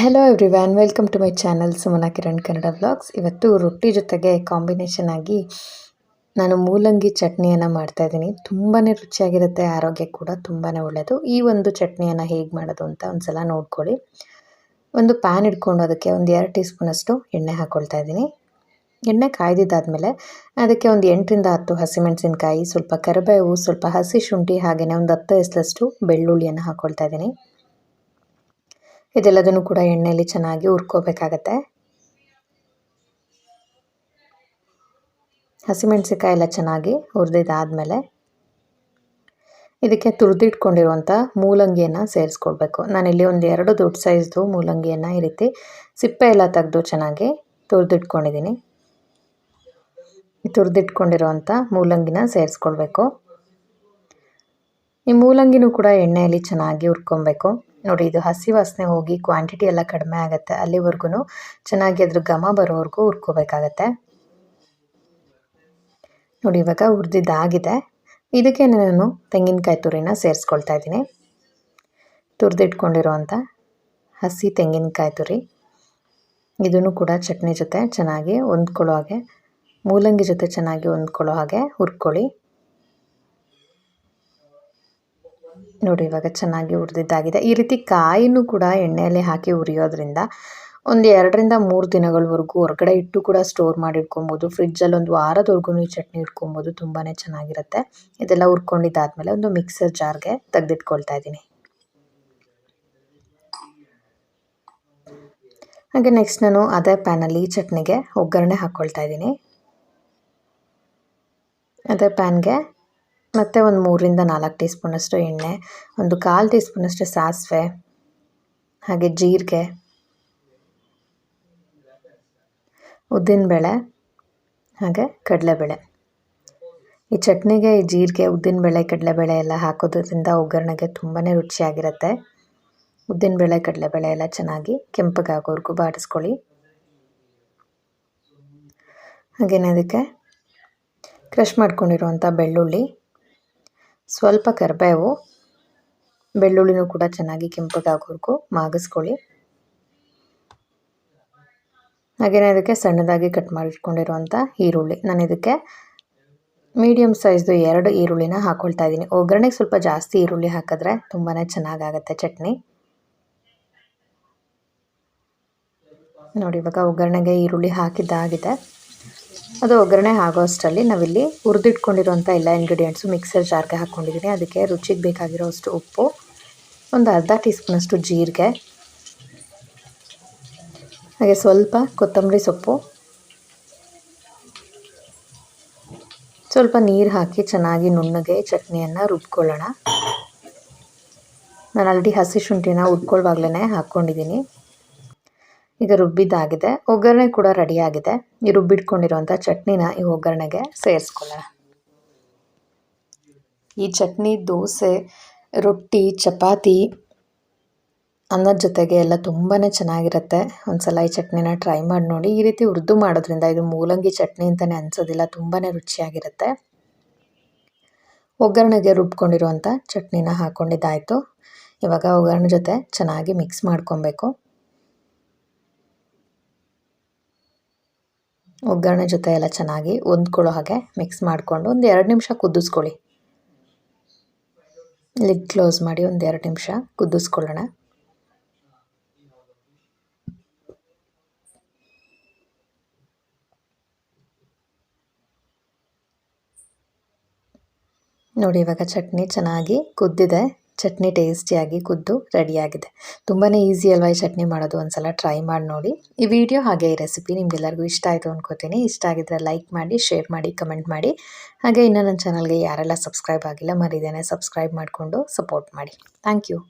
Hello everyone welcome to my channel Sumana Kiran Kannada blogs ಇವತ್ತು ರೊಟ್ಟಿ ಜೊತೆಗೆ combination ಆಗಿ ನಾನು ಮೂಲಂಗಿ ಚಟ್ನಿಯನ್ನು ಮಾಡ್ತಾಯಿದ್ದೀನಿ ತುಂಬಾ ರುಚಿಯಾಗಿರುತ್ತೆ, ಆರೋಗ್ಯ ಕೂಡ ತುಂಬಾ ಒಳ್ಳೆಯದು ಈ ಒಂದು ಚಟ್ನಿಯನ್ನು ಹೇಗೆ ಮಾಡೋದು ಅಂತ ಒಂದು ಸಲ ನೋಡ್ಕೊಳ್ಳಿ. ಒಂದು ಪ್ಯಾನ್ ಇಟ್ಕೊಂಡು ಅದಕ್ಕೆ ಒಂದು ಎರಡು ಟೀ ಸ್ಪೂನಷ್ಟು ಎಣ್ಣೆ ಹಾಕ್ಕೊಳ್ತಾ ಇದ್ದೀನಿ. ಎಣ್ಣೆ ಕಾಯ್ದಿದ್ದಾದಮೇಲೆ ಅದಕ್ಕೆ ಒಂದು ಎಂಟರಿಂದ ಹತ್ತು ಹಸಿಮೆಣಸಿನಕಾಯಿ, ಸ್ವಲ್ಪ ಕರಿಬೇವು, ಸ್ವಲ್ಪ ಹಸಿ ಶುಂಠಿ ಹಾಗೆಯೇ ಒಂದು ಹತ್ತು ಎಸ್ಲಷ್ಟು ಬೆಳ್ಳುಳ್ಳಿಯನ್ನು ಹಾಕ್ಕೊಳ್ತಾ ಇದ್ದೀನಿ. ಇದೆಲ್ಲದನ್ನು ಕೂಡ ಎಣ್ಣೆಯಲ್ಲಿ ಚೆನ್ನಾಗಿ ಹುರ್ಕೋಬೇಕಾಗತ್ತೆ. ಹಸಿಮೆಣಸಿಕಾಯಿ ಎಲ್ಲ ಚೆನ್ನಾಗಿ ಹುರಿದಿದ್ದಾದಮೇಲೆ ಇದಕ್ಕೆ ತುರಿದಿಟ್ಕೊಂಡಿರುವಂಥ ಮೂಲಂಗಿಯನ್ನು ಸೇರಿಸ್ಕೊಳ್ಬೇಕು. ನಾನಿಲ್ಲಿ ಒಂದು ಎರಡು ದೊಡ್ಡ ಸೈಜ್ದು ಮೂಲಂಗಿಯನ್ನು ಈ ರೀತಿ ಸಿಪ್ಪೆ ಎಲ್ಲ ತೆಗೆದು ಚೆನ್ನಾಗಿ ತುರಿದಿಟ್ಕೊಂಡಿದ್ದೀನಿ. ತುರಿದಿಟ್ಕೊಂಡಿರುವಂಥ ಮೂಲಂಗಿನ ಸೇರಿಸ್ಕೊಳ್ಬೇಕು. ಈ ಮೂಲಂಗಿನೂ ಕೂಡ ಎಣ್ಣೆಯಲ್ಲಿ ಚೆನ್ನಾಗಿ ಹುರ್ಕೊಬೇಕು ನೋಡಿ, ಇದು ಹಸಿ ವಾಸನೆ ಹೋಗಿ ಕ್ವಾಂಟಿಟಿ ಎಲ್ಲ ಕಡಿಮೆ ಆಗುತ್ತೆ. ಅಲ್ಲಿವರೆಗೂ ಚೆನ್ನಾಗಿ ಅದ್ರ ಘಮ ಬರೋವರೆಗೂ ಹುರ್ಕೋಬೇಕಾಗತ್ತೆ. ನೋಡಿ, ಇವಾಗ ಹುರಿದಿದ್ದಾಗಿದೆ. ಇದಕ್ಕೆ ನಾನು ತೆಂಗಿನಕಾಯಿ ತುರಿನ ಸೇರಿಸ್ಕೊಳ್ತಾ ಇದ್ದೀನಿ. ತುರಿದಿಟ್ಕೊಂಡಿರುವಂಥ ಹಸಿ ತೆಂಗಿನಕಾಯಿ ತುರಿ. ಇದನ್ನು ಕೂಡ ಚಟ್ನಿ ಜೊತೆ ಚೆನ್ನಾಗಿ ಹೊಂದ್ಕೊಳ್ಳೋ ಹಾಗೆ, ಮೂಲಂಗಿ ಜೊತೆ ಚೆನ್ನಾಗಿ ಹೊಂದ್ಕೊಳ್ಳೋ ಹಾಗೆ ಹುರ್ಕೊಳ್ಳಿ. ನೋಡಿ, ಇವಾಗ ಚೆನ್ನಾಗಿ ಹುರಿದಿದ್ದಾಗಿದೆ. ಈ ರೀತಿ ಕಾಯಿನೂ ಕೂಡ ಎಣ್ಣೆಯಲ್ಲಿ ಹಾಕಿ ಹುರಿಯೋದ್ರಿಂದ ಒಂದು ಎರಡರಿಂದ ಮೂರು ದಿನಗಳವರೆಗೂ ಹೊರಗಡೆ ಇಟ್ಟು ಕೂಡ ಸ್ಟೋರ್ ಮಾಡಿ ಇಟ್ಕೊಬೋದು ಫ್ರಿಜ್ಜಲ್ಲಿ ಒಂದು ವಾರದವರೆಗೂ ಈ ಚಟ್ನಿ ಇಟ್ಕೊಬೋದು ತುಂಬಾ ಚೆನ್ನಾಗಿರುತ್ತೆ. ಇದೆಲ್ಲ ಹುರ್ಕೊಂಡಿದ್ದಾದಮೇಲೆ ಒಂದು ಮಿಕ್ಸರ್ ಜಾರ್ಗೆ ತೆಗೆದಿಟ್ಕೊಳ್ತಾ ಇದ್ದೀನಿ. ಹಾಗೆ ನೆಕ್ಸ್ಟ್ ನಾನು ಅದೇ ಪ್ಯಾನಲ್ಲಿ ಈ ಚಟ್ನಿಗೆ ಒಗ್ಗರಣೆ ಹಾಕ್ಕೊಳ್ತಾ ಇದ್ದೀನಿ. ಅದೇ ಪ್ಯಾನ್ಗೆ ಮತ್ತು ಒಂದು ಮೂರರಿಂದ ನಾಲ್ಕು ಟೀ ಸ್ಪೂನಷ್ಟು ಎಣ್ಣೆ, ಒಂದು ಕಾಲು ಟೀ ಸ್ಪೂನಷ್ಟು ಸಾಸಿವೆ, ಹಾಗೆ ಜೀರಿಗೆ, ಉದ್ದಿನಬೇಳೆ, ಹಾಗೆ ಕಡಲೆಬೇಳೆ. ಈ ಚಟ್ನಿಗೆ ಈ ಜೀರಿಗೆ, ಉದ್ದಿನಬೇಳೆ, ಕಡಲೆಬೇಳೆ ಎಲ್ಲ ಹಾಕೋದ್ರಿಂದ ಒಗ್ಗರಣೆಗೆ ತುಂಬಾ ರುಚಿಯಾಗಿರುತ್ತೆ. ಉದ್ದಿನಬೇಳೆ, ಕಡಲೆಬೇಳೆ ಎಲ್ಲ ಚೆನ್ನಾಗಿ ಕೆಂಪಗಾಗೋವರೆಗೂ ಬಾಡಿಸ್ಕೊಳ್ಳಿ. ಹಾಗೇನೆ ಅದಕ್ಕೆ ಕ್ರಷ್ ಮಾಡ್ಕೊಂಡಿರುವಂಥ ಬೆಳ್ಳುಳ್ಳಿ ಸ್ವಲ್ಪ ಕರಿಬೇವು, ಬೆಳ್ಳುಳ್ಳಿನೂ ಕೂಡ ಚೆನ್ನಾಗಿ ಕೆಂಪಗಾಗೋವರೆಗೂ ಮಾಗಿಸ್ಕೊಳ್ಳಿ. ಹಾಗೆಯೇ ಇದಕ್ಕೆ ಸಣ್ಣದಾಗಿ ಕಟ್ ಮಾಡಿಟ್ಕೊಂಡಿರುವಂಥ ಈರುಳ್ಳಿ. ನಾನು ಇದಕ್ಕೆ ಮೀಡಿಯಮ್ ಸೈಜ್ದು ಎರಡು ಈರುಳ್ಳಿನ ಹಾಕ್ಕೊಳ್ತಾ ಇದ್ದೀನಿ. ಒಗ್ಗರಣೆಗೆ ಸ್ವಲ್ಪ ಜಾಸ್ತಿ ಈರುಳ್ಳಿ ಹಾಕಿದ್ರೆ ತುಂಬಾ ಚೆನ್ನಾಗಾಗತ್ತೆ ಚಟ್ನಿ. ನೋಡಿ, ಇವಾಗ ಒಗ್ಗರಣೆಗೆ ಈರುಳ್ಳಿ ಹಾಕಿದ್ದಾಗಿದೆ. ಅದು ಒಗ್ಗರಣೆ ಆಗೋ ಅಷ್ಟರಲ್ಲಿ ನಾವಿಲ್ಲಿ ಹುರಿದಿಟ್ಕೊಂಡಿರೋಂಥ ಎಲ್ಲ ಇಂಗ್ರೀಡಿಯೆಂಟ್ಸು ಮಿಕ್ಸರ್ ಜಾರ್ಗೆ ಹಾಕ್ಕೊಂಡಿದ್ದೀನಿ. ಅದಕ್ಕೆ ರುಚಿಗೆ ಬೇಕಾಗಿರೋ ಅಷ್ಟು ಉಪ್ಪು, ಒಂದು ಅರ್ಧ ಟೀ ಸ್ಪೂನಷ್ಟು ಜೀರಿಗೆ, ಹಾಗೆ ಸ್ವಲ್ಪ ಕೊತ್ತಂಬರಿ ಸೊಪ್ಪು, ಸ್ವಲ್ಪ ನೀರು ಹಾಕಿ ಚೆನ್ನಾಗಿ ನುಣ್ಣಗೆ ಚಟ್ನಿಯನ್ನು ರುಬ್ಕೊಳ್ಳೋಣ. ನಾನು ಆಲ್ರೆಡಿ ಹಸಿ ಶುಂಠಿನ ಉಟ್ಕೊಳ್ಳುವಾಗಲೇ ಹಾಕ್ಕೊಂಡಿದ್ದೀನಿ. ಈಗ ರುಬ್ಬಿದ್ದಾಗಿದೆ. ಒಗ್ಗರಣೆ ಕೂಡ ರೆಡಿಯಾಗಿದೆ. ಈ ರುಬ್ಬಿಟ್ಕೊಂಡಿರುವಂಥ ಚಟ್ನಿನ ಈ ಒಗ್ಗರಣೆಗೆ ಸೇರಿಸ್ಕೊಳ್ಳೋಣ. ಈ ಚಟ್ನಿ, ದೋಸೆ, ರೊಟ್ಟಿ, ಚಪಾತಿ ಅನ್ನದ ಜೊತೆಗೆ ಎಲ್ಲ ತುಂಬಾ ಚೆನ್ನಾಗಿರುತ್ತೆ. ಒಂದ್ಸಲ ಈ ಚಟ್ನಿನ ಟ್ರೈ ಮಾಡಿ ನೋಡಿ. ಈ ರೀತಿ ಉರ್ದು ಮಾಡೋದ್ರಿಂದ ಇದು ಮೂಲಂಗಿ ಚಟ್ನಿ ಅಂತಲೇ ಅನ್ಸೋದಿಲ್ಲ. ತುಂಬಾ ರುಚಿಯಾಗಿರುತ್ತೆ. ಒಗ್ಗರಣೆಗೆ ರುಬ್ಕೊಂಡಿರುವಂಥ ಚಟ್ನಿನ ಹಾಕ್ಕೊಂಡಿದ್ದಾಯಿತು ಇವಾಗ ಒಗ್ಗರಣೆ ಜೊತೆ ಚೆನ್ನಾಗಿ ಮಿಕ್ಸ್ ಮಾಡ್ಕೊಬೇಕು. ಒಗ್ಗರಣೆ ಜೊತೆ ಎಲ್ಲ ಚೆನ್ನಾಗಿ ಹೊಂದ್ಕೊಳ್ಳೋ ಹಾಗೆ ಮಿಕ್ಸ್ ಮಾಡಿಕೊಂಡು ಒಂದು ಎರಡು ನಿಮಿಷ ಕುದಿಸ್ಕೊಳ್ಳಿ. ಲಿಡ್ ಕ್ಲೋಸ್ ಮಾಡಿ ಒಂದು ಎರಡು ನಿಮಿಷ ಕುದಿಸ್ಕೊಳ್ಳೋಣ. ನೋಡಿ ಇವಾಗ ಚಟ್ನಿ ಚೆನ್ನಾಗಿ ಕುದ್ದಿದೆ. ಚಟ್ನಿ ಟೇಸ್ಟಿಯಾಗಿ ಕುದ್ದು ರೆಡಿಯಾಗಿದೆ. ತುಂಬಾ ಈಸಿ ಅಲ್ವಾ ಈ ಚಟ್ನಿ ಮಾಡೋದು? ಒಂದ್ಸಲ ಟ್ರೈ ಮಾಡಿ ನೋಡಿ. ಈ ವಿಡಿಯೋ ಹಾಗೆ ಈ ರೆಸಿಪಿ ನಿಮಗೆಲ್ಲರಿಗೂ ಇಷ್ಟ ಆಯಿತು ಅಂದ್ಕೋತೀನಿ ಇಷ್ಟ ಆಗಿದ್ರೆ ಲೈಕ್ ಮಾಡಿ, ಶೇರ್ ಮಾಡಿ, ಕಮೆಂಟ್ ಮಾಡಿ. ಹಾಗೆ ಇನ್ನೂ ನನ್ನ ಚಾನಲ್ಗೆ ಯಾರೆಲ್ಲ ಸಬ್ಸ್ಕ್ರೈಬ್ ಆಗಿಲ್ಲ ಮರಿದೇನೆ ಸಬ್ಸ್ಕ್ರೈಬ್ ಮಾಡಿಕೊಂಡು ಸಪೋರ್ಟ್ ಮಾಡಿ. Thank you.